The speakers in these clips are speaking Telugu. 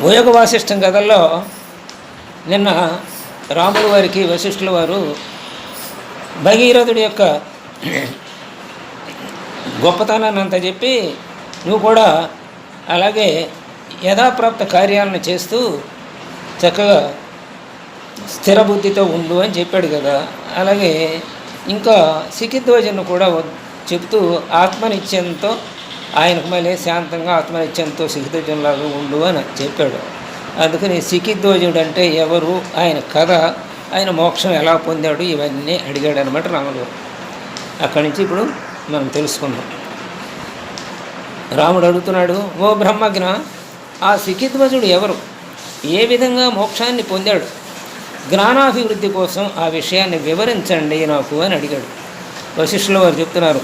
భూయోగ వాసిష్టం కథల్లో నిన్న రాముల వారికి వశిష్ఠుల వారు భగీరథుడి యొక్క గొప్పతనాన్ని అంతా చెప్పి నువ్వు కూడా అలాగే యథాప్రాప్త కార్యాలను చేస్తూ చక్కగా స్థిర బుద్ధితో ఉండు అని చెప్పాడు కదా. అలాగే ఇంకా సికిధ్వజను కూడా చెప్తూ ఆత్మనిత్యంతో ఆయనకు మళ్ళీ శాంతంగా ఆత్మనిత్యంతో సికిధ్వజంలాగా ఉండు అని చెప్పాడు. అందుకని సికిధ్వజుడు అంటే ఎవరు? ఆయన కథ ఆయన మోక్షం ఎలా పొందాడు? ఇవన్నీ అడిగాడు అనమాట రాముడు. అక్కడి నుంచి ఇప్పుడు మనం తెలుసుకుందాం. రాముడు అడుగుతున్నాడు ఓ బ్రహ్మజ్ఞ ఆ సికిధ్వజుడు ఎవరు? ఏ విధంగా మోక్షాన్ని పొందాడు? జ్ఞానాభివృద్ధి కోసం ఆ విషయాన్ని వివరించండి నాకు అని అడిగాడు. వశిష్ఠుల వారు చెప్తున్నారు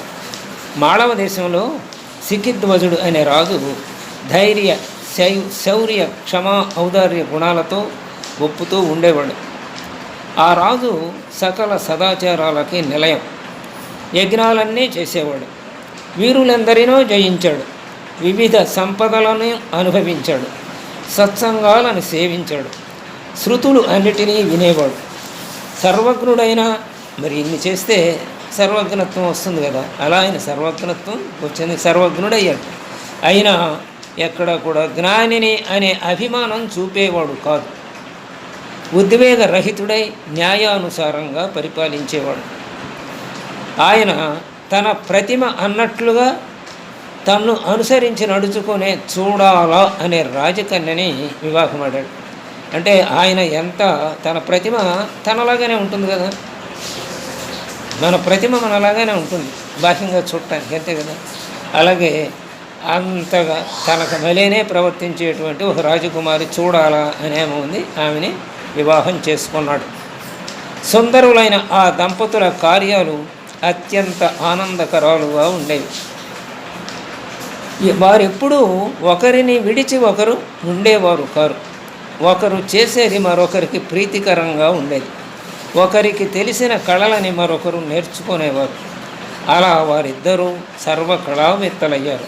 మాళవ దేశంలో సికిధ్వజుడు అనే రాజు ధైర్య శై శౌర్య క్షమా ఔదార్య గుణాలతో ఒప్పుతూ ఉండేవాడు. ఆ రాజు సకల సదాచారాలకి నిలయం. యజ్ఞాలన్నీ చేసేవాడు. వీరులందరినో జయించాడు. వివిధ సంపదలను అనుభవించాడు. సత్సంగాలను సేవించాడు. శృతులు అన్నిటినీ వినేవాడు. సర్వజ్ఞుడైన మరి ఇన్ని చేస్తే సర్వజ్ఞత్వం వస్తుంది కదా. అలా ఆయన సర్వజ్ఞత్వం వచ్చింది. సర్వజ్ఞుడయ్యాడు. అయినా ఎక్కడ కూడా జ్ఞానిని అనే అభిమానం చూపేవాడు కాదు. ఉద్వేగ రహితుడై న్యాయానుసారంగా పరిపాలించేవాడు. ఆయన తన ప్రతిమ అన్నట్లుగా తన్ను అనుసరించి నడుచుకునే చూడాలా అనే రాజకన్యని వివాహమాడాడు అంటే ఆయన ఎంత తన ప్రతిమ తనలాగానే ఉంటుంది కదా. మన ప్రతిమ మనలాగానే ఉంటుంది. బాహ్యంగా చూడటానికి అంతే కదా? అలాగే అంతగా తనకు మలేనే ప్రవర్తించేటువంటి ఒక రాజకుమారి చూడాలా అనేమో ఉంది. ఆమెని వివాహం చేసుకున్నాడు. సుందరులైన ఆ దంపతుల కార్యాలు అత్యంత ఆనందకరాలుగా ఉండేవి. వారెప్పుడూ ఒకరిని విడిచి ఒకరు ఉండేవారు కారు. ఒకరు చేసేది మరొకరికి ప్రీతికరంగా ఉండేది. ఒకరికి తెలిసిన కళలని మరొకరు నేర్చుకునేవారు. అలా వారిద్దరూ సర్వ కళావేత్తలయ్యారు.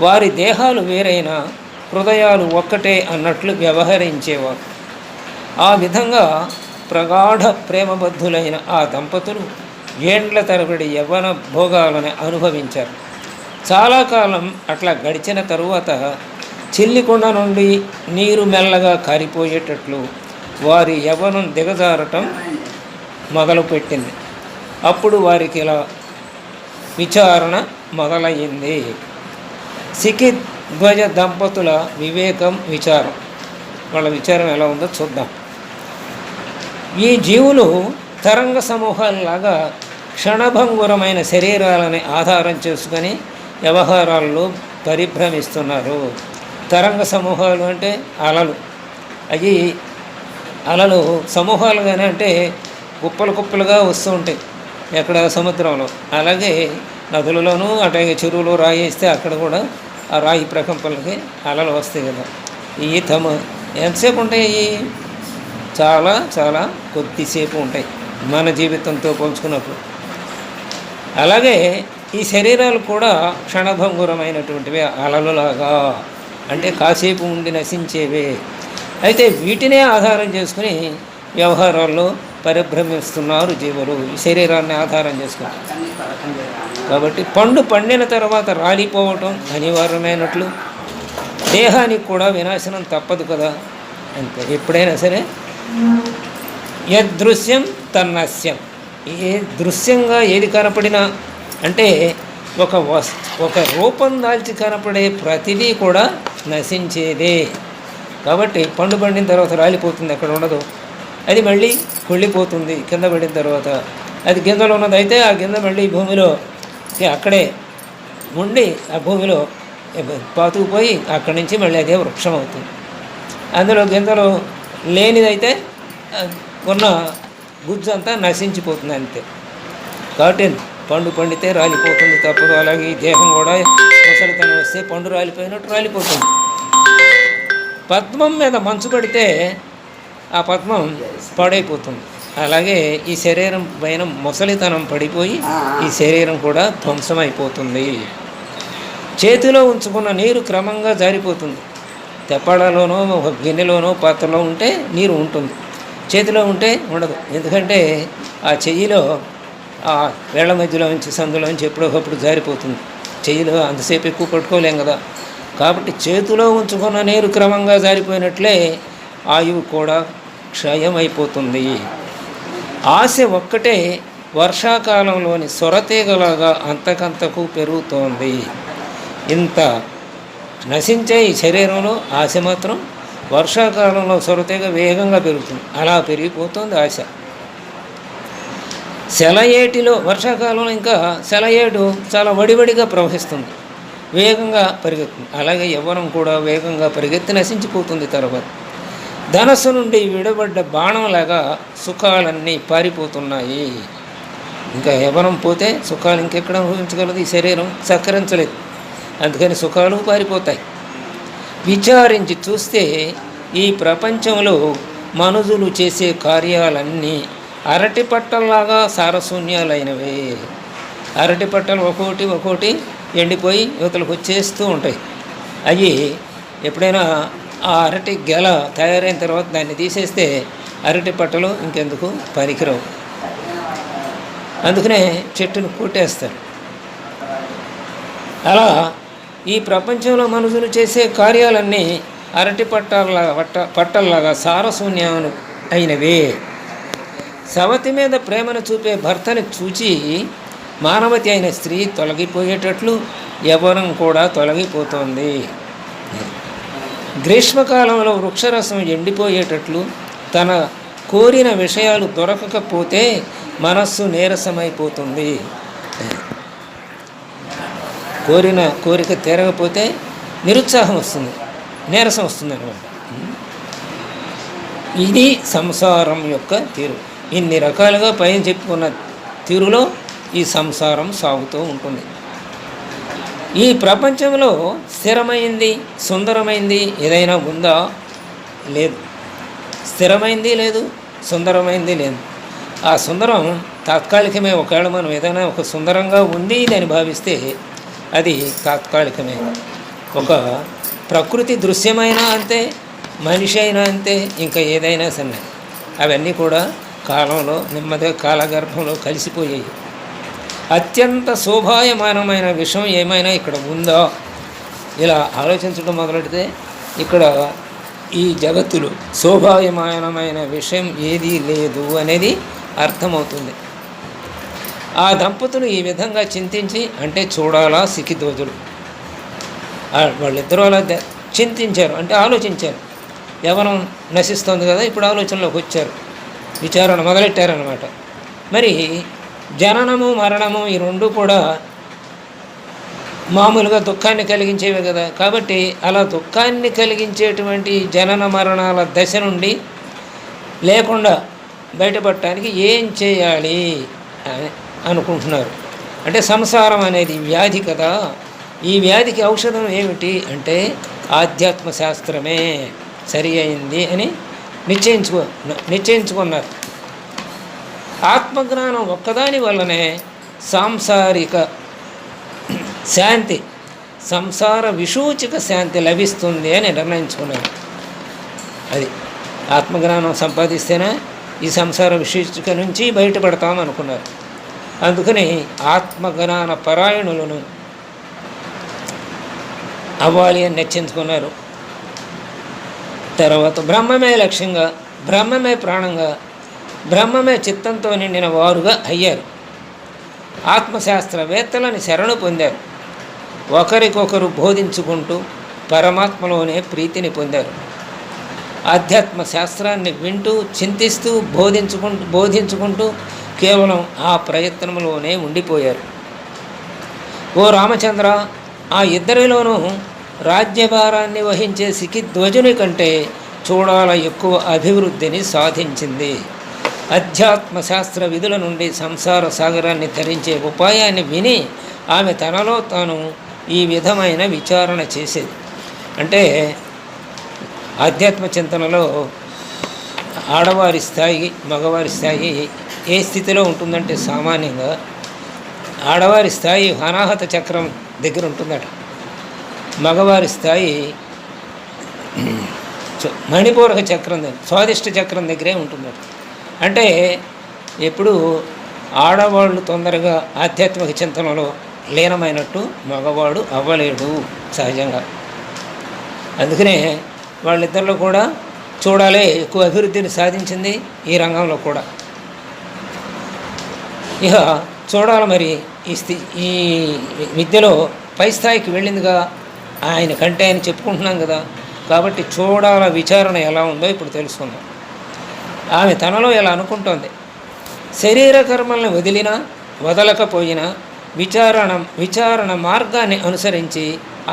వారి దేహాలు వేరైనా హృదయాలు ఒక్కటే అన్నట్లు వ్యవహరించేవారు. ఆ విధంగా ప్రగాఢ ప్రేమబద్ధులైన ఆ దంపతులు ఏండ్ల తరబడి యవ్వన భోగాలను అనుభవించారు. చాలా కాలం అట్లా గడిచిన తరువాత చిల్లికొండ నుండి నీరు మెల్లగా కారిపోయేటట్లు వారి యవ్వనం దిగజారటం మొదలుపెట్టింది అప్పుడు వారికి ఇలా విచారణ మొదలయ్యింది. సికిత్ ధ్వజ దంపతుల వివేకం విచారం. వాళ్ళ విచారం ఎలా ఉందో చూద్దాం. ఈ జీవులు తరంగ సమూహాలలాగా క్షణభంగురమైన శరీరాలని ఆధారం చేసుకొని వ్యవహారాల్లో పరిభ్రమిస్తున్నారు. తరంగ సమూహాలు అంటే అలలు. అవి అలలు సమూహాలుగానే అంటే కుప్పలు కుప్పలుగా వస్తూ ఉంటాయి ఎక్కడ సముద్రంలో. అలాగే నదులలోనూ అట్లాగే చెరువులో రాయి వేస్తే అక్కడ కూడా ఆ రాయి ప్రకంపనలకి అలలు వస్తాయి కదా. ఇవి తమ ఎంతసేపు ఉంటాయి చాలా చాలా కొద్దిసేపు ఉంటాయి మన జీవితంతో పోల్చుకున్నప్పుడు. అలాగే ఈ శరీరాలు కూడా క్షణభంగురమైనటువంటివి అలలులాగా అంటే కాసేపు ఉండి నశించేవే. అయితే వీటినే ఆధారం చేసుకుని వ్యవహారాల్లో పరిభ్రమిస్తున్నారు జీవులు. ఈ శరీరాన్ని ఆధారం చేసుకుని కాబట్టి పండు పండిన తర్వాత రాలిపోవటం అనివార్యమైనట్లు. దేహానికి కూడా వినాశనం తప్పదు కదా అంతే ఎప్పుడైనా సరే. యదృశ్యం తన్నస్యం. ఏ దృశ్యంగా ఏది కనపడినా అంటే ఒక వస్ ఒక రూపం దాల్చి కనపడే ప్రతిదీ కూడా నశించేదే. కాబట్టి పండు పండిన తర్వాత రాలిపోతుంది అక్కడ ఉండదు. అది మళ్ళీ కుళ్ళిపోతుంది కింద పడిన తర్వాత. అది గింజలో ఉన్నదైతే ఆ గింజ మళ్ళీ భూమిలో అక్కడే ఉండి ఆ భూమిలో పాతుకుపోయి అక్కడి నుంచి మళ్ళీ అదే వృక్షం అవుతుంది. అందులో గింజలు లేనిదైతే ఉన్న గుజ్జు అంతా నశించిపోతుంది అంతే. కాబట్టి పండు పండితే రాలిపోతుంది తప్పదు. అలాగే ఈ దేహం కూడా ముసలితనం వస్తే పండు రాలిపోయినట్టు రాలిపోతుంది. పద్మం మీద మంచు పడితే ఆ పద్మం పాడైపోతుంది. అలాగే ఈ శరీరం పైన ముసలితనం పడిపోయి ఈ శరీరం కూడా ధ్వంసమైపోతుంది. చేతిలో ఉంచుకున్న నీరు క్రమంగా జారిపోతుంది. తెప్పాడలోనో ఒక గిన్నెలోనో పాత్రలో ఉంటే నీరు ఉంటుంది. చేతిలో ఉంటే ఉండదు. ఎందుకంటే ఆ చెయ్యిలో ఆ వేళ్ళ మధ్యలో నుంచి సందులో నుంచి ఎప్పుడోకప్పుడు జారిపోతుంది. చెయ్యిలో అంతసేపు ఎక్కువ పట్టుకోలేం కదా. కాబట్టి చేతిలో ఉంచుకున్న నీరు క్రమంగా జారిపోయినట్లే ఆయువు కూడా క్షయమైపోతుంది. ఆశ ఒక్కటే వర్షాకాలంలోని సొరతీగలాగా అంతకంతకు పెరుగుతోంది. ఇంత నశించే ఈ శరీరంలో ఆశ మాత్రం వర్షాకాలంలో సొరతీగ వేగంగా పెరుగుతుంది. అలా పెరిగిపోతుంది ఆశ. సెలయేటిలో వర్షాకాలంలో ఇంకా సెలయేటు చాలా వడివడిగా ప్రవహిస్తుంది. వేగంగా పరిగెత్తుంది. అలాగే యవ్వనం కూడా వేగంగా పరిగెత్తి నశించిపోతుంది తర్వాత. ధనస్సు నుండి విడబడ్డ బాణంలాగా సుఖాలన్నీ పారిపోతున్నాయి. ఇంకా యవ్వనం పోతే సుఖాలు ఇంకెక్కడ అనుభవించగలదు? ఈ శరీరం సహకరించలేదు. అందుకని సుఖాలు పారిపోతాయి. విచారించి చూస్తే ఈ ప్రపంచంలో మనుషులు చేసే కార్యాలన్నీ అరటి పట్టల్లాగా సారశూన్యాలైనవే. అరటి పట్టలు ఒక్కోటి ఎండిపోయి యువతలకు వచ్చేస్తూ ఉంటాయి. అవి ఎప్పుడైనా ఆ అరటి గెల తయారైన తర్వాత దాన్ని తీసేస్తే అరటి పట్టలు ఇంకెందుకు పనికిరావు అందుకనే చెట్టును కొట్టేస్తారు. అలా ఈ ప్రపంచంలో మనుషులు చేసే కార్యాలన్నీ అరటి పట్టాలలాగా పట్ట పట్టల్లాగా సారశూన్యాలు అయినవే. సవతి మీద ప్రేమను చూపే భర్తని చూచి మానవతి అయిన స్త్రీ తొలగిపోయేటట్లు యవ్వనం కూడా తొలగిపోతోంది. గ్రీష్మకాలంలో వృక్షరసం ఎండిపోయేటట్లు తన కోరిన విషయాలు దొరకకపోతే మనస్సు నీరసమైపోతుంది. కోరిన కోరిక తీరకపోతే నిరుత్సాహం వస్తుంది నీరసం వస్తుంది అనమాట. ఇది సంసారం యొక్క తీరు. ఇన్ని రకాలుగా పైన చెప్పుకున్న తీరులో ఈ సంసారం సాగుతూ ఉంటుంది. ఈ ప్రపంచంలో స్థిరమైంది సుందరమైంది ఏదైనా ఉందా? లేదు. స్థిరమైంది లేదు సుందరమైంది లేదు. ఆ సుందరం తాత్కాలికమే. ఒకవేళ మనం ఏదైనా ఒక సుందరంగా ఉంది అని భావిస్తే అది తాత్కాలికమే. ఒక ప్రకృతి దృశ్యమైనా అంతే మనిషి అయినా అంతే ఇంకా ఏదైనా సరే. అవన్నీ కూడా కాలంలో నెమ్మదిగా కాలగర్భంలో కలిసిపోయాయి. అత్యంత శోభాయమానమైన విషయం ఏమైనా ఇక్కడ ఉందా? ఇలా ఆలోచించడం మొదలెడితే ఇక్కడ ఈ జగత్తులు శోభాయమానమైన విషయం ఏదీ లేదు అనేది అర్థమవుతుంది. ఆ దంపతులు ఈ విధంగా చింతించి అంటే చూడాలా సిక్కిదోజులు వాళ్ళిద్దరూ అలా చింతించారు అంటే ఆలోచించారు. యవనం నశిస్తుంది కదా ఇప్పుడు ఆలోచనలోకి వచ్చారు. విచారణ మొదలెట్టారనమాట మరి జననము మరణము ఈ రెండు కూడా మామూలుగా దుఃఖాన్ని కలిగించేవే కదా. కాబట్టి అలా దుఃఖాన్ని కలిగించేటువంటి జనన మరణాల దశ నుండి లేకుండా బయటపడటానికి ఏం చేయాలి అని అనుకుంటున్నారు. అంటే సంసారం అనేది వ్యాధి కదా. ఈ వ్యాధికి ఔషధం ఏమిటి అంటే ఆధ్యాత్మ శాస్త్రమే సరి అయింది అని నిశ్చయించుకో నిశ్చయించుకున్నారు. ఆత్మజ్ఞానం ఒక్కదాని వల్లనే సాంసారిక శాంతి సంసార విసూచిక శాంతి లభిస్తుంది అని నిర్ణయించుకున్నారు అది ఆత్మజ్ఞానం సంపాదిస్తేనే ఈ సంసార విసూచిక నుంచి బయటపడతాం అనుకున్నారు. అందుకని ఆత్మజ్ఞాన పరాయణులను అవ్వాలి అని నచ్చించుకున్నారు తర్వాత బ్రహ్మమే లక్ష్యంగా బ్రహ్మమే ప్రాణంగా బ్రహ్మమే చిత్తంతో నిండిన వారుగా అయ్యారు. ఆత్మశాస్త్రవేత్తలని శరణు పొందారు. ఒకరికొకరు బోధించుకుంటూ పరమాత్మలోనే ప్రీతిని పొందారు. ఆధ్యాత్మ శాస్త్రాన్ని వింటూ చింతిస్తూ బోధించుకుంటూ బోధించుకుంటూ కేవలం ఆ ప్రయత్నంలోనే ఉండిపోయారు. ఓ రామచంద్ర ఆ ఇద్దరిలోనూ రాజ్యభారాన్ని వహించే సికిధ్వజుని కంటే చూడాల ఎక్కువ అభివృద్ధిని సాధించింది. అధ్యాత్మ శాస్త్ర విధుల నుండి సంసార సాగరాన్ని ధరించే ఉపాయాన్ని విని ఆమె తనలో తాను ఈ విధమైన విచారణ చేసేది. అంటే ఆధ్యాత్మ చింతనలో ఆడవారి స్థాయి మగవారి స్థాయి ఏ స్థితిలో ఉంటుందంటే సామాన్యంగా ఆడవారి స్థాయి అనాహత చక్రం దగ్గర ఉంటుందట. మగవారి స్థాయి మణిపూరక చక్రం స్వాదిష్ట చక్రం దగ్గరే ఉంటుందట. అంటే ఎప్పుడు ఆడవాళ్ళు తొందరగా ఆధ్యాత్మిక చింతనలో లీనమైనట్టు మగవాడు అవ్వలేడు సహజంగా. అందుకనే వాళ్ళిద్దరిలో కూడా చూడాలి ఎక్కువ అభివృద్ధిని సాధించింది ఈ రంగంలో కూడా. ఇక చూడాలి మరి ఈ స్థి ఈ విద్యలో పై స్థాయికి వెళ్ళిందిగా ఆయన కంటే ఆయన చెప్పుకుంటున్నాం కదా. కాబట్టి చూడాల విచారణ ఎలా ఉందో ఇప్పుడు తెలుసుకుందాం. ఆమె తనలో ఇలా అనుకుంటోంది? శరీర కర్మల్ని వదిలినా వదలకపోయినా విచారణ విచారణ మార్గాన్ని అనుసరించి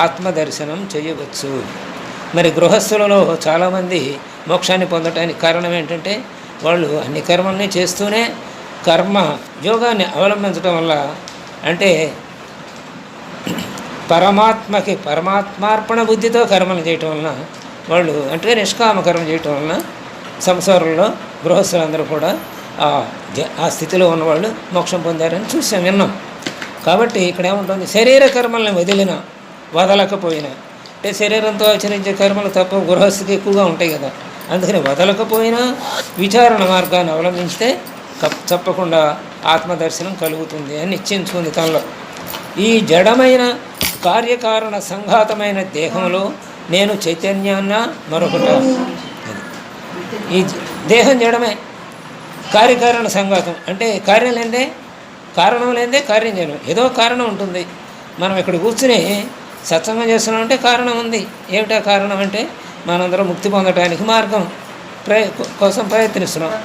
ఆత్మదర్శనం చేయవచ్చు. మరి గృహస్థులలో చాలామంది మోక్షాన్ని పొందటానికి కారణం ఏంటంటే వాళ్ళు అన్ని కర్మల్ని చేస్తూనే కర్మ యోగాన్ని అవలంబించడం వల్ల అంటే పరమాత్మకి పరమాత్మార్పణ బుద్ధితో కర్మలు చేయటం వలన వాళ్ళు అంటే నిష్కామ కర్మ చేయటం వలన సంసారంలో గృహస్థులందరూ కూడా ఆ స్థితిలో ఉన్నవాళ్ళు మోక్షం పొందారని చూసాం విన్నాం. కాబట్టి ఇక్కడ ఏముంటుంది? శరీర కర్మల్ని వదిలిన వదలకపోయినా అంటే శరీరంతో ఆచరించే కర్మలు తప్ప గృహస్థితి ఎక్కువగా ఉంటాయి కదా. అందుకని వదలకపోయినా విచారణ మార్గాన్ని అవలంబిస్తే తప్పకుండా ఆత్మదర్శనం కలుగుతుంది అని నిశ్చయించుకుంది తనలో. ఈ జడమైన కార్యకారణ సంఘాతమైన దేహంలో నేను చైతన్యాన్న మరొకట ఈ దేహం చేయడమే కార్యకారణ సంఘాతం. అంటే కార్యం లేదే కారణం లేదే కార్యం చేయడం. ఏదో కారణం ఉంటుంది. మనం ఇక్కడ కూర్చుని సత్సంగం చేస్తున్నాం అంటే కారణం ఉంది. ఏమిటా కారణం అంటే మనందరం ముక్తి పొందడానికి మార్గం ప్రయ కోసం ప్రయత్నిస్తున్నాం.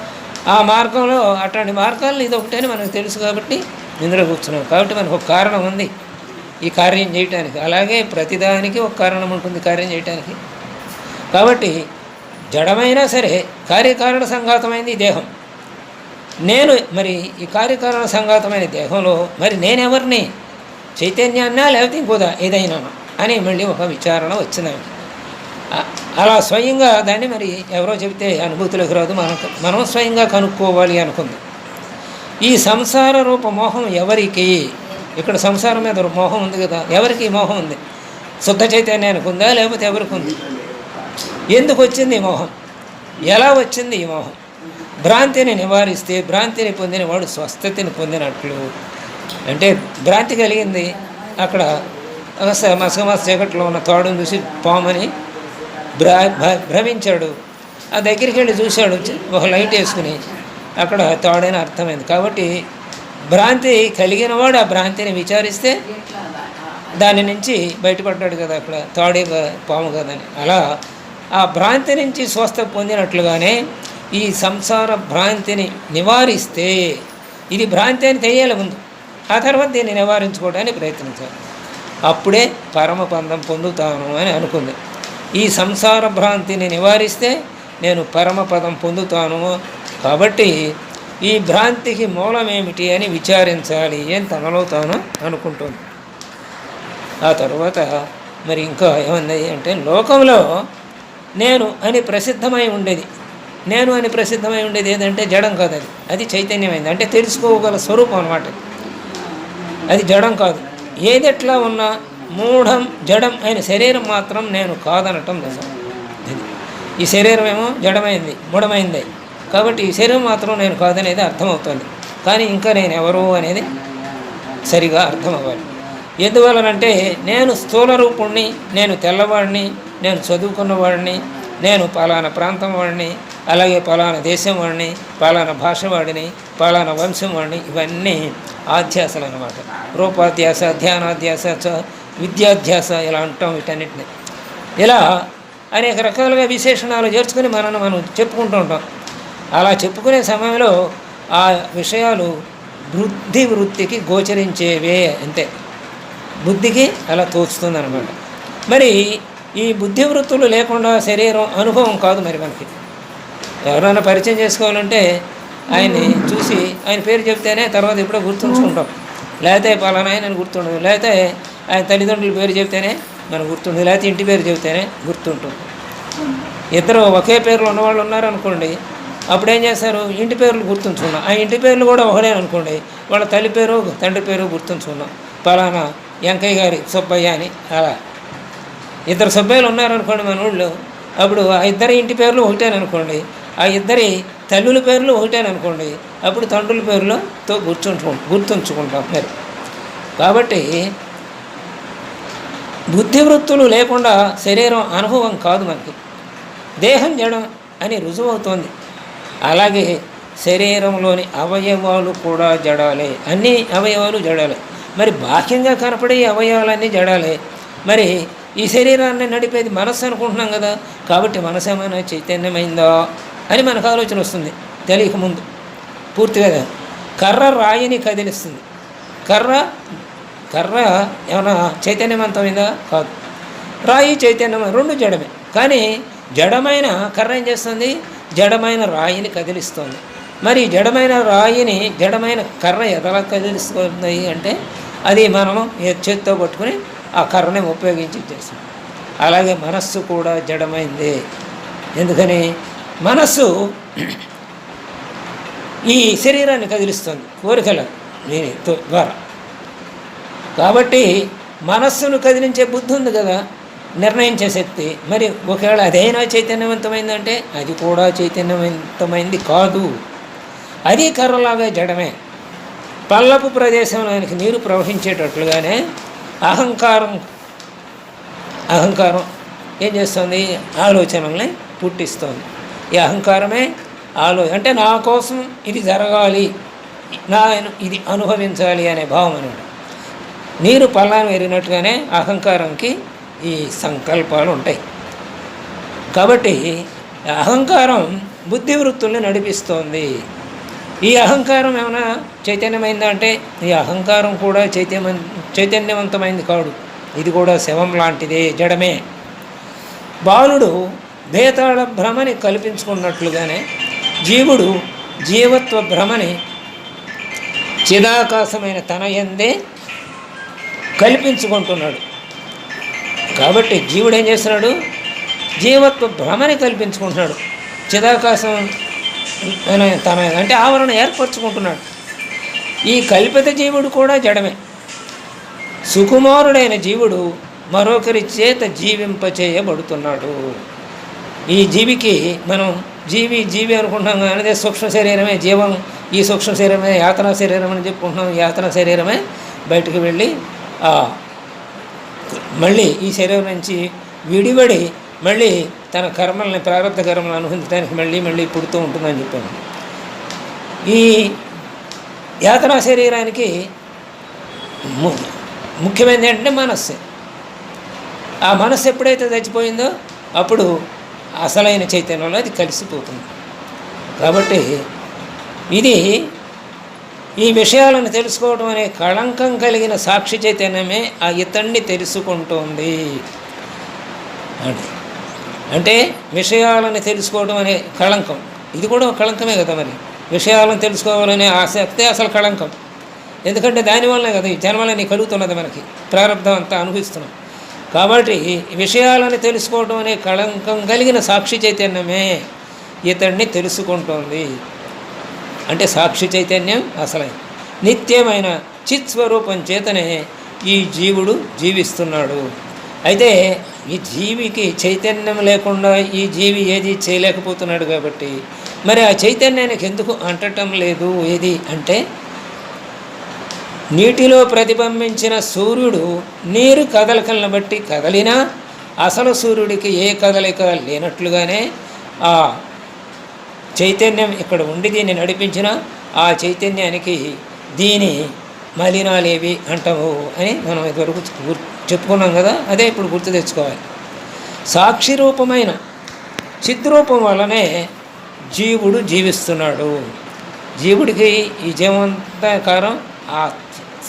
ఆ మార్గంలో అట్లాంటి మార్గాలు ఇది ఒకటే మనకు తెలుసు కాబట్టి ఇందులో కూర్చున్నాం. కాబట్టి మనకు ఒక కారణం ఉంది ఈ కార్యం చేయటానికి. అలాగే ప్రతిదానికి ఒక కారణం ఉంటుంది కార్యం చేయటానికి. కాబట్టి జడమైనా సరే కార్యకారణ సంఘాతమైంది ఈ దేహం. నేను మరి ఈ కార్యకారణ సంఘాతమైన దేహంలో మరి నేనెవరిని? చైతన్యాన్నా లేకపోతే ఇంకోదా? ఏదైనా అని మళ్ళీ ఒక విచారణ వచ్చిందండి అలా స్వయంగా దాన్ని మరి ఎవరో చెబితే అనుభూతిలోకి రాదు. మనం మనం స్వయంగా కనుక్కోవాలి అనుకుంది. ఈ సంసార రూప మోహం ఎవరికి? ఇక్కడ సంసారం మీద మోహం ఉంది కదా. ఎవరికి మోహం ఉంది? శుద్ధ చైతన్యానికి ఉందా? లేకపోతే ఎవరికి ఉంది? ఎందుకు వచ్చింది ఈ మోహం? ఎలా వచ్చింది ఈ మోహం? భ్రాంతిని నివారిస్తే భ్రాంతిని పొందిన వాడు స్వస్థతని పొందినట్లు. అంటే భ్రాంతి కలిగింది అక్కడ మస- మసమస చీకట్లో ఉన్న తోడును చూసి పామని భ్రా భ- భ్రమించాడు. ఆ దగ్గరికి వెళ్ళి చూశాడు ఒక లైట్ వేసుకుని అక్కడ తాడని అర్థమైంది. కాబట్టి భ్రాంతి కలిగిన వాడు ఆ భ్రాంతిని విచారిస్తే దాని నుంచి బయటపడ్డాడు కదా అక్కడ. తాడే పాము కదని. అలా ఆ భ్రాంతి నుంచి స్వస్థ పొందినట్లుగానే ఈ సంసార భ్రాంతిని నివారిస్తే ఇది భ్రాంతి అని తెలియాలి ముందు. ఆ తర్వాత దీన్ని నివారించుకోవడానికి ప్రయత్నించాలి. అప్పుడే పరమపందం పొందుతాను అని అనుకుంది. ఈ సంసార భ్రాంతిని నివారిస్తే నేను పరమపదం పొందుతాను. కాబట్టి ఈ భ్రాంతికి మూలమేమిటి అని విచారించాలి అని తనలో తాను అనుకుంటుంది. ఆ తర్వాత మరి ఇంకా ఏముంది అంటే లోకంలో నేను అని ప్రసిద్ధమై ఉండేది. నేను అని ప్రసిద్ధమై ఉండేది ఏదంటే జడం కాదు అది. అది చైతన్యమైంది. అంటే తెలుసుకోగల స్వరూపం అనమాట అది జడం కాదు. ఏది ఎట్లా ఉన్నా మూఢం జడం అయిన శరీరం మాత్రం నేను కాదనటం నిజం ఈ శరీరం ఏమో జడమైంది మూఢమైంది. కాబట్టి ఈ శరీరం మాత్రం నేను కాదనేది అర్థమవుతుంది. కానీ ఇంకా నేను ఎవరు అనేది సరిగా అర్థం అవ్వాలి ఎందువలనంటే నేను స్థూల రూపుణ్ణి నేను తెల్లవాడిని నేను చదువుకున్నవాడిని నేను పలానా ప్రాంతం వాడిని అలాగే పలానా దేశం వాడిని పలానా భాష వాడిని పలానా వంశం వాడిని ఇవన్నీ ఆధ్యాసలు అనమాట రూపాధ్యాస ధ్యానాధ్యాస చ- విద్యాధ్యాస ఇలా అంటాం వీటన్నిటిని. ఇలా అనేక రకాలుగా విశేషణాలు చేర్చుకుని మనల్ని మనం చెప్పుకుంటూ ఉంటాం. అలా చెప్పుకునే సమయంలో ఆ విషయాలు బుద్ధి వృత్తికి గోచరించేవే అంతే. బుద్ధికి అలా తోచుతుంది అనమాట మరి ఈ బుద్ధి వృత్తులు లేకుండా శరీరం అనుభవం కాదు మరి మనకి. ఎవరైనా పరిచయం చేసుకోవాలంటే ఆయన్ని చూసి ఆయన పేరు చెప్తేనే తర్వాత ఎప్పుడో గుర్తుంచుకుంటాం. లేకపోతే పలానా ఆయన గుర్తుండదు. లేకపోతే ఆయన తల్లిదండ్రుల పేరు చెప్తేనే మనకు గుర్తుంది లేకపోతే ఇంటి పేరు చెప్తేనే గుర్తుంటుంది. ఇద్దరు ఒకే పేర్లు ఉన్నవాళ్ళు ఉన్నారనుకోండి అప్పుడు ఏం చేస్తారు? ఇంటి పేర్లు గుర్తుంచుకున్నాం ఆ ఇంటి పేర్లు కూడా ఒకడే అనుకోండి. వాళ్ళ తల్లి పేరు తండ్రి పేరు గుర్తుంచుకున్నాం పలానా వెంకయ్య గారి సుబ్బయ్య అని అలా. ఇద్దరు సభ్యులు ఉన్నారనుకోండి మన ఊళ్ళో. అప్పుడు ఆ ఇద్దరి ఇంటి పేర్లు ఒకటేననుకోండి. ఆ ఇద్దరి తల్లుల పేర్లు ఒకటేననుకోండి. అప్పుడు తండ్రుల పేర్లతో గుర్తుంచు గుర్తుంచుకుంటాం పేరు. కాబట్టి బుద్ధివృత్తులు లేకుండా శరీరం అనుభవం కాదు మనకి. దేహం జడం అని రుజువు అవుతోంది. అలాగే శరీరంలోని అవయవాలు కూడా జడాలే. అన్ని అవయవాలు జడాలే. మరి బాహ్యంగా కనపడే అవయవాలన్నీ జడాలే. మరి ఈ శరీరాన్ని నడిపేది మనస్సు అనుకుంటున్నాం కదా కాబట్టి మనసు ఏమైనా చైతన్యమైందా అని మనకు ఆలోచన వస్తుంది తెలియక ముందు. పూర్తిగా కర్ర రాయిని కదిలిస్తుంది. కర్ర కర్ర ఏమైనా చైతన్యవంతమైందా? కాదు. రాయి చైతన్యం రెండు జడమే. కానీ జడమైన కర్ర ఏం చేస్తుంది? జడమైన రాయిని కదిలిస్తుంది. మరి జడమైన రాయిని జడమైన కర్ర ఎదలా కదిలిస్తుంది అంటే అది మనం చేత్తో పట్టుకుని ఆ కర్రని ఉపయోగించి చేస్తాం అలాగే మనస్సు కూడా జడమైంది. ఎందుకని? మనస్సు ఈ శరీరాన్ని కదిలిస్తుంది కోరికల దీని ద్వారా. కాబట్టి మనస్సును కదిలించే బుద్ధి ఉంది కదా నిర్ణయించే శక్తి. మరి ఒకవేళ అదైనా చైతన్యవంతమైందంటే అది కూడా చైతన్యవంతమైంది కాదు. అది కర్రలాగా జడమే. పల్లపు ప్రదేశంలోనికి నీరు ప్రవహించేటట్లుగానే అహంకారం అహంకారం ఏం చేస్తుంది? ఆలోచనల్ని పుట్టిస్తుంది. ఈ అహంకారమే ఆలో అంటే నా కోసం ఇది జరగాలి నా ఇది అనుభవించాలి అనే భావం అనమాట నీరు పల్లాను ఎరిగినట్టుగానే అహంకారంకి ఈ సంకల్పాలు ఉంటాయి. కాబట్టి అహంకారం బుద్ధి వృత్తుల్ని నడిపిస్తోంది. ఈ అహంకారం ఏమైనా చైతన్యమైందా అంటే ఈ అహంకారం కూడా చైతన్య చైతన్యవంతమైంది కాడు. ఇది కూడా శవం లాంటిదే జడమే. బాలుడు భేతాళ భ్రమని కల్పించుకున్నట్లుగానే జీవుడు జీవత్వ భ్రమని చిదాకాశమైన తన ఎందే కల్పించుకుంటున్నాడు. కాబట్టి జీవుడు ఏం చేస్తున్నాడు? జీవత్వ భ్రమని కల్పించుకుంటున్నాడు. చిదాకాశం తన అంటే ఆవరణ ఏర్పరచుకుంటున్నాడు. ఈ కల్పిత జీవుడు కూడా జడమే. సుకుమారుడైన జీవుడు మరొకరి చేత జీవింపచేయబడుతున్నాడు. ఈ జీవికి మనం జీవి జీవి అనుకుంటున్నాం కానీ అదే సూక్ష్మ శరీరమే జీవం ఈ సూక్ష్మ శరీరమే యాతన శరీరం అని చెప్పుకుంటున్నాం. యాతన శరీరమే బయటకు వెళ్ళి మళ్ళీ ఈ శరీరం నుంచి విడివడి మళ్ళీ తన కర్మల్ని ప్రారంభ కర్మలను అనుభవించడానికి మళ్ళీ మళ్ళీ పుడుతూ ఉంటుందని చెప్పాను. ఈ యాతనా శరీరానికి ముఖ్యమైనది ఏంటంటే మనస్సు. ఆ మనస్సు ఎప్పుడైతే చచ్చిపోయిందో అప్పుడు అసలైన చైతన్యంలో అది కలిసిపోతుంది. కాబట్టి ఇది ఈ విషయాలను తెలుసుకోవడం అనే కళంకం కలిగిన సాక్షి చైతన్యమే ఆ ఇతన్ని తెలుసుకుంటోంది. అంటే అంటే విషయాలను తెలుసుకోవడం అనే కళంకం. ఇది కూడా ఒక కళంకమే కదా మరి. విషయాలను తెలుసుకోవాలనే ఆసక్తే అసలు కళంకం. ఎందుకంటే దానివల్లనే కదా ఈ జన్మలని కలుగుతున్నది మనకి. ప్రారంభం అంతా అనుభవిస్తున్నాం. కాబట్టి ఈ విషయాలను తెలుసుకోవడం అనే కళంకం కలిగిన సాక్షి చైతన్యమే ఇతడిని తెలుసుకుంటోంది. అంటే సాక్షి చైతన్యం అసలే. నిత్యమైన చిత్ స్వరూపం చేతనే ఈ జీవుడు జీవిస్తున్నాడు. అయితే ఈ జీవికి చైతన్యం లేకుండా ఈ జీవి ఏది చేయలేకపోతున్నాడు కాబట్టి మరి ఆ చైతన్యానికి ఎందుకు అంటటం లేదు? ఏది అంటే నీటిలో ప్రతిబింబించిన సూర్యుడు నీరు కదలికలను బట్టి కదలినా అసలు సూర్యుడికి ఏ కదలిక లేనట్లుగానే ఆ చైతన్యం ఇక్కడ ఉండి దీన్ని నడిపించిన ఆ చైతన్యానికి దీని మలినాలేవి అంటాము అని మనం ఇదివరకు చెప్పుకున్నాం కదా అదే ఇప్పుడు గుర్తు తెచ్చుకోవాలి. సాక్షి రూపమైన చిద్రూపం వల్లనే జీవుడు జీవిస్తున్నాడు. జీవుడికి ఈ జీవంతకారం ఆ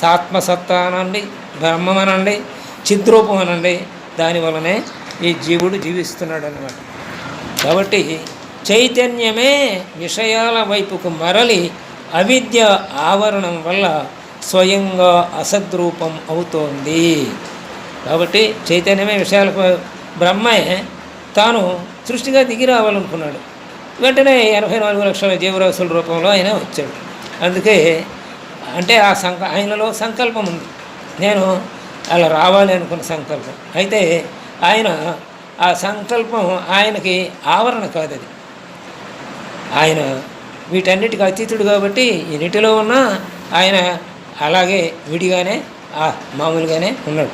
సాత్మసత్తా అనండి బ్రహ్మం అనండి. చిద్రూపం అనండి దానివల్లనే ఈ జీవుడు జీవిస్తున్నాడు అన్నమాట కాబట్టి చైతన్యమే విషయాల వైపుకు మరలి అవిద్య ఆవరణం వల్ల స్వయంగా అసద్రూపం అవుతోంది. కాబట్టి చైతన్యమే విషయాలకు బ్రహ్మే తాను సృష్టిగా దిగి రావాలనుకున్నాడు. వెంటనే ఎనభై నాలుగు లక్షల జీవరాశుల రూపంలో ఆయన వచ్చాడు. అందుకే అంటే ఆ సంక ఆయనలో సంకల్పం ఉంది. నేను అలా రావాలి అనుకున్న సంకల్పం. అయితే ఆయన ఆ సంకల్పం ఆయనకి ఆవరణ కాదు అది ఆయన వీటన్నిటికి అతీతుడు కాబట్టి ఎన్నిటిలో ఉన్నా ఆయన అలాగే విడిగానే ఆ మామూలుగానే ఉన్నాడు.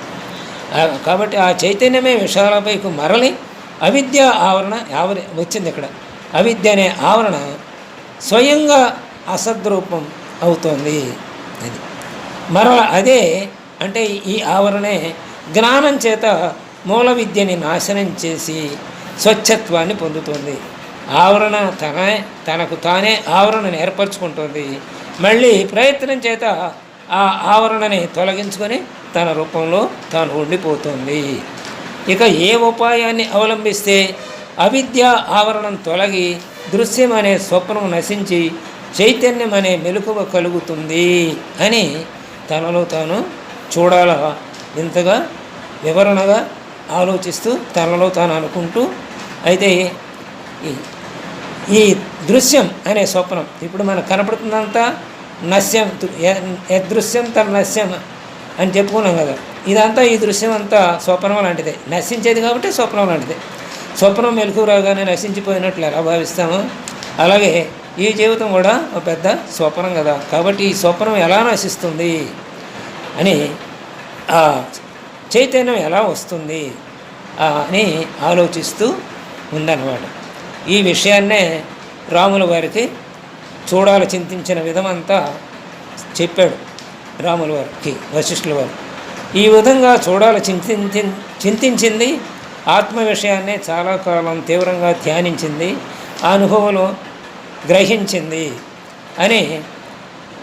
కాబట్టి ఆ చైతన్యమే విషయాలపైకి మరలి అవిద్య ఆవరణ ఆవరి వచ్చింది ఇక్కడ. అవిద్య అనే ఆవరణ స్వయంగా అసద్రూపం అవుతోంది అది. మరల అదే అంటే ఈ ఆవరణే జ్ఞానం చేత మూల విద్యని నాశనం చేసి స్వచ్ఛత్వాన్ని పొందుతుంది. ఆవరణ తనే తనకు తానే ఆవరణను ఏర్పరచుకుంటుంది. మళ్ళీ ప్రయత్నం చేత ఆ ఆవరణని తొలగించుకొని తన రూపంలో తాను ఉండిపోతుంది. ఇక ఏ ఉపాయాన్ని అవలంబిస్తే అవిద్య ఆవరణం తొలగి దృశ్యం అనే స్వప్నం నశించి చైతన్యం అనే మెలకువ కలుగుతుంది అని తనలో తాను చూడాల? ఇంతగా వివరణగా ఆలోచిస్తూ తనలో తాను అనుకుంటూ అయితే ఈ ఈ దృశ్యం అనే స్వప్నం ఇప్పుడు మనకు కనపడుతుందంతా నశ్యం యదృశ్యం తన నశ్యం అని చెప్పుకున్నాం కదా. ఇదంతా ఈ దృశ్యం అంతా స్వప్నం లాంటిదే. నశించేది కాబట్టి స్వప్నం లాంటిదే. స్వప్నం మెలకు రాగానే నశించిపోయినట్లు ఎలా భావిస్తామో. అలాగే ఈ జీవితం కూడా ఒక పెద్ద స్వప్నం కదా. కాబట్టి ఈ స్వప్నం ఎలా నశిస్తుంది అని ఆ చైతన్యం ఎలా వస్తుంది అని ఆలోచిస్తూ ఉందన్నమాట. ఈ విషయాన్నే రాముల వారికి చూడాలి చింతించిన విధమంతా చెప్పాడు రాముల వారికి వశిష్ఠుల వారు. ఈ విధంగా చూడాలి చింతించి చింతించింది ఆత్మ విషయాన్నే చాలా కాలం తీవ్రంగా ధ్యానించింది ఆ అనుభవంలో గ్రహించింది అని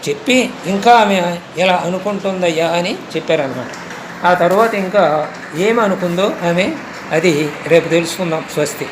చెప్పి ఇంకా ఆమె ఇలా అనుకుంటుందయ్యా అని చెప్పారనమాట ఆ తర్వాత ఇంకా ఏమి అనుకుందో ఆమె అది రేపు తెలుసుకుందాం స్వస్తి.